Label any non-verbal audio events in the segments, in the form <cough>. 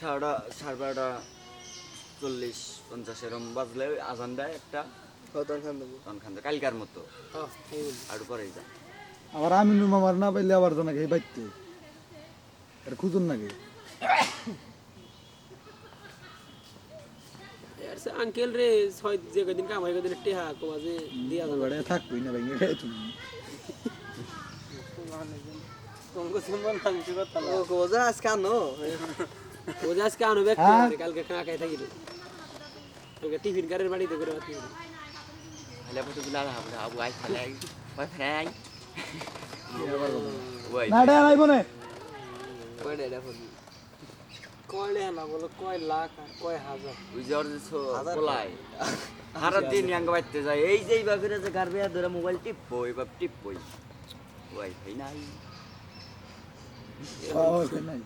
সাড়ে সাড়ে বারোটা চল্লিশ পঞ্চাশ এরম বাজলে ওই আজান দেয় একটা। কতক্ষণ খান দেবো। তখন খান কালকার মতো। আর পরেই যা আবার আমিনু মামার না পাইলে আবার তো নাকি বাইতে। আর খুঁজুন নাকি? আঙ্কেল রে ছয় যে কদিন কামাই কদিন টেহা কমা যে দিয়া যাবে বাড়ি থাকবই না ভেঙে খাই তুমি। তোমাকে সম্মান মাংস কথা ও কোজা আজকে আনো। ও যে আজকে আনো ব্যাগ হ্যাঁ? কালকে খাই ওকে টিফিন গাড়ির বাড়িতে করে বাতি হলে হবে আবু আই খালে না এটা আনাইব না। কয়টা এটা ফোন কয় লেহা বলো কয় লাখ কয় হাজার? ওই যে ওর যে দিন ইয়াঙ্গ বাইতে যায়। এই যে করে যে গার বেয়া ধরে মোবাইল টিপবো এইবার টিপবই ওই ভাই নাই নাই।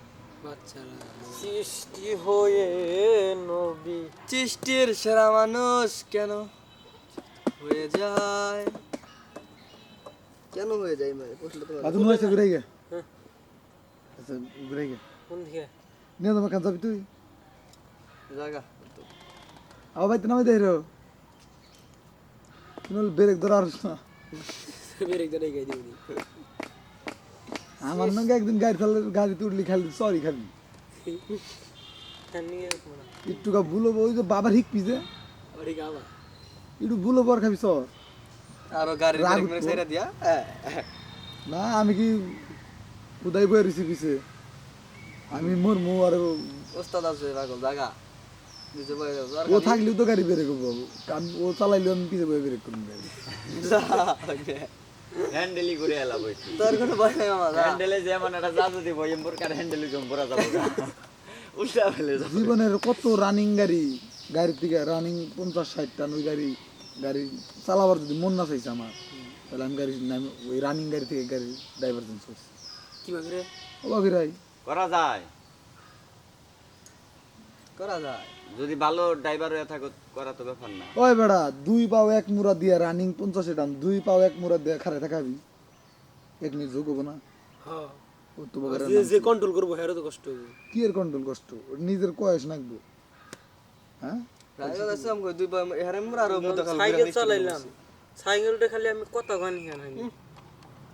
সৃষ্টি হয়ে নবী। সৃষ্টির সেরা মানুষ কেন হয়ে যায়? কেন হয়ে যায় মানে? প্রশ্নটা তোমার। বাদু নয় ঘুরে গে। আচ্ছা ঘুরে গে। কোন দিকে? নিয়ে তোমার কাজ যাবি তুই। জায়গা আবার বাইতে নামে দেই রো। তুমি ব্রেক ধরা আর না বেরেক ধরে গাই দিবি। আমার নাকি একদিন গাড়ি চালে গাড়িতে উঠলি খালি সরি খালি। একটু ভুলো ওই যে বাবার হিক পিছে একটু ভুলো পর খাবি সর আরও গাড়ি। ছেড়ে দিয়া? না আমি কি উদয় বয়ে রয়েছি পিছে আমি মোর মো আর ওস্তাদ আছে পাগল জায়গা ও থাকলেও তো গাড়ি বেরে করব। ও চালাইলে আমি পিছে বয়ে বেরে করব। <laughs> গাড়ি হ্যান্ডেলি করে এলা বইছি তোর কোনো ভয় নাই মামা যা। হ্যান্ডেলে যেমন একটা জাদু দিব এম্বর কার হ্যান্ডেলে জম পড়া যাব উল্টা ফেলে যাব। জীবনের কত রানিং গাড়ি গাড়ির থেকে রানিং পঞ্চাশ ষাট টান ওই গাড়ি গাড়ি চালাবার যদি মন না চাইছে আমার তাহলে আমি গাড়ি নামে ওই রানিং গাড়ি থেকে গাড়ি ড্রাইভার চেঞ্জ করছি। কি বাগরে ও বাকিরাই করা যায়। করা যায়? যদি ভালো ড্রাইভার হয়ে থাকো করা তো ব্যাপার না। ওই বেড়া দুই পাও এক মুড়া দিয়া রানিং পঞ্চাশে টান দুই পাও এক মুড়া দিয়া খারে থাকাবি। এক মিনিট যোগ হব না। হ্যাঁ। ও তো বাগারে যে কন্ট্রোল করব হেরো তো কষ্ট হবে। কি এর কন্ট্রোল কষ্ট? নিজের কয়েস নাকবো। হ্যাঁ? ড্রাইভার আছে আমাকে দুই বার হেরে মোরা আর খালি সাইকেল চালাইলাম। সাইকেলটা খালি আমি কত গান হিয়ান? হানি